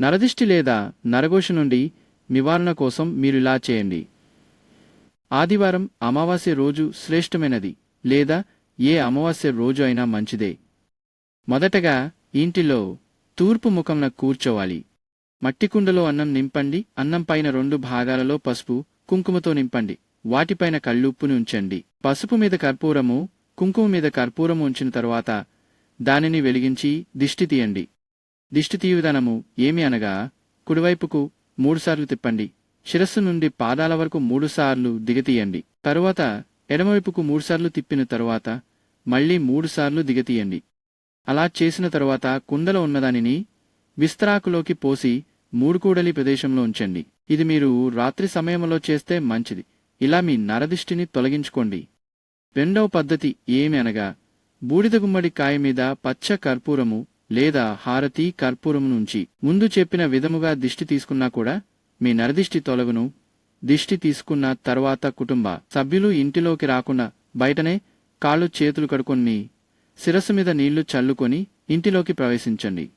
నరదిష్టి లేదా నరఘోష నుండి నివారణ కోసం మీరు ఇలా చేయండి. ఆదివారం అమావాస్య రోజు శ్రేష్టమైనది లేదా ఏ అమావాస్య రోజు అయినా మంచిదే. మొదటగా ఇంటిలో తూర్పు ముఖంన కూర్చోవాలి. మట్టి కుండలో అన్నం నింపండి అన్నం పైన రెండు భాగాలలో పసుపు కుంకుమతో నింపండి వాటిపైన కళ్ళుప్పుని ఉంచండి. పసుపు మీద కర్పూరము కుంకుమ మీద కర్పూరము ఉంచిన తరువాత దానిని వెలిగించి దిష్టి తీయండి. దిష్టి తీయుదనము ఏమి అనగా కుడివైపుకు మూడుసార్లు తిప్పండి శిరస్సు నుండి పాదాల వరకు మూడుసార్లు దిగతీయండి. తరువాత ఎడమవైపుకు మూడుసార్లు తిప్పిన తరువాత మళ్ళీ మూడుసార్లు దిగతీయండి. అలా చేసిన తరువాత కుండలో ఉన్నదానిని విస్తరాకులోకి పోసి మూడు కూడలి ప్రదేశంలో ఉంచండి. ఇది మీరు రాత్రి సమయంలో చేస్తే మంచిది. ఇలా మీ నరదిష్టిని తొలగించుకోండి. రెండవ పద్ధతి ఏమి అనగా బూడిద గుమ్మడి కాయ మీద పచ్చ కర్పూరము లేదా హారతి కర్పూరము నుంచి ముందు చెప్పిన విధముగా దిష్టి తీసుకున్నా కూడా మీ నరదిష్టి తొలగును. దిష్టి తీసుకున్న తర్వాత కుటుంబ సభ్యులు ఇంటిలోకి రాకుండా బయటనే కాళ్ళు చేతులు కడుకొని శిరస్సు మీద నీళ్ళు చల్లుకొని ఇంటిలోకి ప్రవేశించండి.